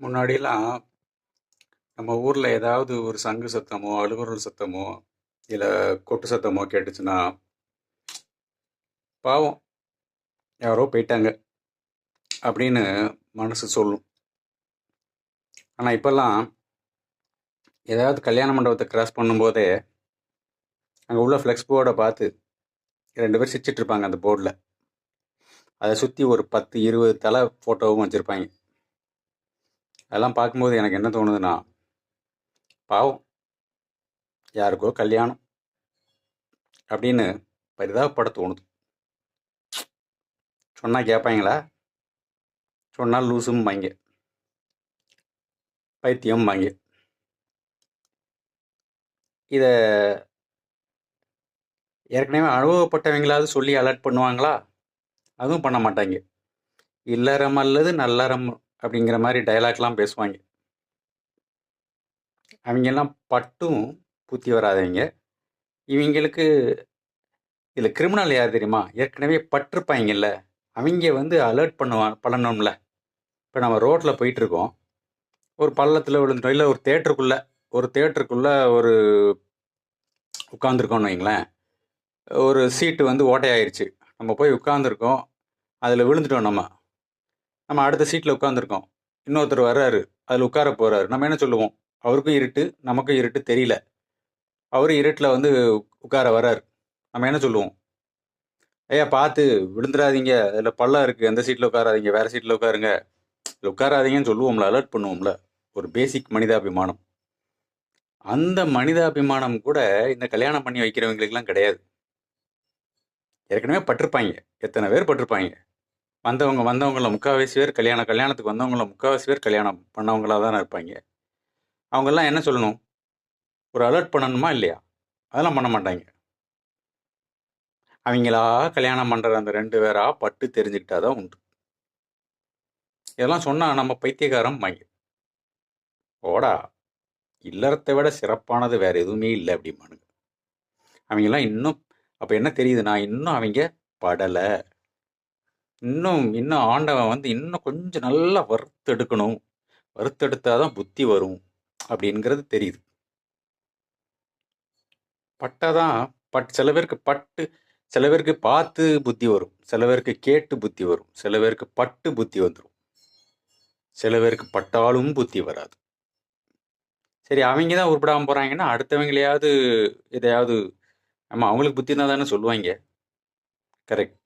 முன்னாடிலாம் நம்ம ஊரில் ஏதாவது ஒரு சங்கு சத்தமோ, அலுவலர் சத்தமோ, இல்லை கொட்டு சத்தமோ கேட்டுச்சுன்னா, பாவம். யாரோ போயிட்டாங்க அப்படின்னு மனசு சொல்லும். ஆனால் இப்போல்லாம் ஏதாவது கல்யாண மண்டபத்தை கிராஸ் பண்ணும்போதே, அங்கே உள்ள ஃப்ளெக்ஸ் போர்டை பார்த்து ரெண்டு பேர் சிரிச்சிட்ருப்பாங்க அந்த போர்டில் அதை சுற்றி ஒரு பத்து இருபது தலை ஃபோட்டோவும் வச்சுருப்பாங்க. அதெல்லாம் பார்க்கும்போது எனக்கு என்ன தோணுதுன்னா, பாவம். யாருக்கோ கல்யாணம். அப்படின்னு பரிதாபப்பட தோணுது. சொன்னால் கேட்பாங்களா சொன்னால் லூசும் வாங்க பைத்தியம் வாங்க இதை ஏற்கனவே அனுபவப்பட்டவங்களாவது சொல்லி அலர்ட் பண்ணுவாங்களா? அதுவும் பண்ண மாட்டாங்க. இல்லறம் அல்லது நல்லறம் அப்படிங்கிற மாதிரி டயலாக்லாம் பேசுவாங்க அவங்கெல்லாம் பட்டும் பூத்தி வராதவைங்க. இவங்களுக்கு இதில் கிரிமினல் யார் தெரியுமா? ஏற்கனவே பட்டிருப்பாங்கல்ல அவங்க வந்து அலர்ட் பண்ணுவா பண்ணணும்ல. இப்போ நம்ம ரோட்டில் போயிட்டுருக்கோம். ஒரு பள்ளத்தில் விழுந்துட்டோம். இல்லை ஒரு தேட்டருக்குள்ளே ஒரு தேட்டருக்குள்ளே ஒரு உட்காந்துருக்கோம்னு வைங்களேன். ஒரு சீட்டு வந்து ஓட்டையாயிருச்சு. நம்ம போய் உட்காந்துருக்கோம் அதில் விழுந்துட்டோம் நம்ம. நம்ம அடுத்த சீட்டில் உட்காந்துருக்கோம் இன்னொருத்தர் வர்றாரு. அதில் உட்கார போகிறாரு நம்ம என்ன சொல்லுவோம்? அவருக்கும் இருட்டு, நமக்கும் இருட்டு தெரியல. அவர் இருட்டில் வந்து உட்கார வர்றாரு. நம்ம என்ன சொல்லுவோம்? "ஐயா பார்த்து விழுந்துடாதீங்க அதில் பள்ளம் இருக்குது அந்த சீட்டில் உட்காராதீங்க. வேறு சீட்டில் உட்காருங்க." இதுல உட்காராதீங்கன்னு சொல்லுவோம்ல. அலர்ட் பண்ணுவோம்ல. ஒரு பேசிக் மனிதாபிமானம். அந்த மனிதாபிமானம் கூட இந்த கல்யாணம் பண்ணி வைக்கிறவங்களுக்கெல்லாம் கிடையாது. ஏற்கனவே பட்டிருப்பாய்ங்க. எத்தனை பேர் பட்டிருப்பாய்ங்க. வந்தவங்க வந்தவங்கள முக்காவாசி பேர் கல்யாணம் கல்யாணத்துக்கு வந்தவங்கள முக்காவாசி பேர் கல்யாணம் பண்ணவங்களா தானே இருப்பாங்க அவங்கெல்லாம் என்ன சொல்லணும்? ஒரு அலர்ட் பண்ணணுமா இல்லையா? அதெல்லாம் பண்ண மாட்டாங்க அவங்களா கல்யாணம் பண்ணுற அந்த ரெண்டு பேராக பட்டு தெரிஞ்சுக்கிட்டா தான் உண்டு. இதெல்லாம் சொன்னால் நம்ம பைத்தியகாரம் வாங்க ஓடா இல்லறத்தை விட சிறப்பானது வேற எதுவுமே இல்லை அப்படிம்பானுங்க. அவங்கெல்லாம் இன்னும் அப்போ என்ன தெரியுதுன்னா, இன்னும் அவங்க படலை இன்னும் இன்னும் ஆண்டவன் வந்து இன்னும் கொஞ்சம் நல்லா வறுத்தெடுக்கணும். வறுத்தெடுத்தா தான் புத்தி வரும். அப்படிங்கிறது தெரியுது. பட்டா தான் பட் சில பேருக்கு பட்டு சில பேருக்கு பார்த்து புத்தி வரும். சில பேருக்கு கேட்டு புத்தி வரும். சில பேருக்கு பட்டு புத்தி வந்துடும் சில பேருக்கு பட்டாலும் புத்தி வராது. சரி அவங்க தான் உருப்படாமல் போகிறாங்கன்னா அடுத்தவங்களையாவது எதையாவது ஆமாம் அவங்களுக்கு புத்தி தான் தானே சொல்லுவாய்ங்க. கரெக்ட்.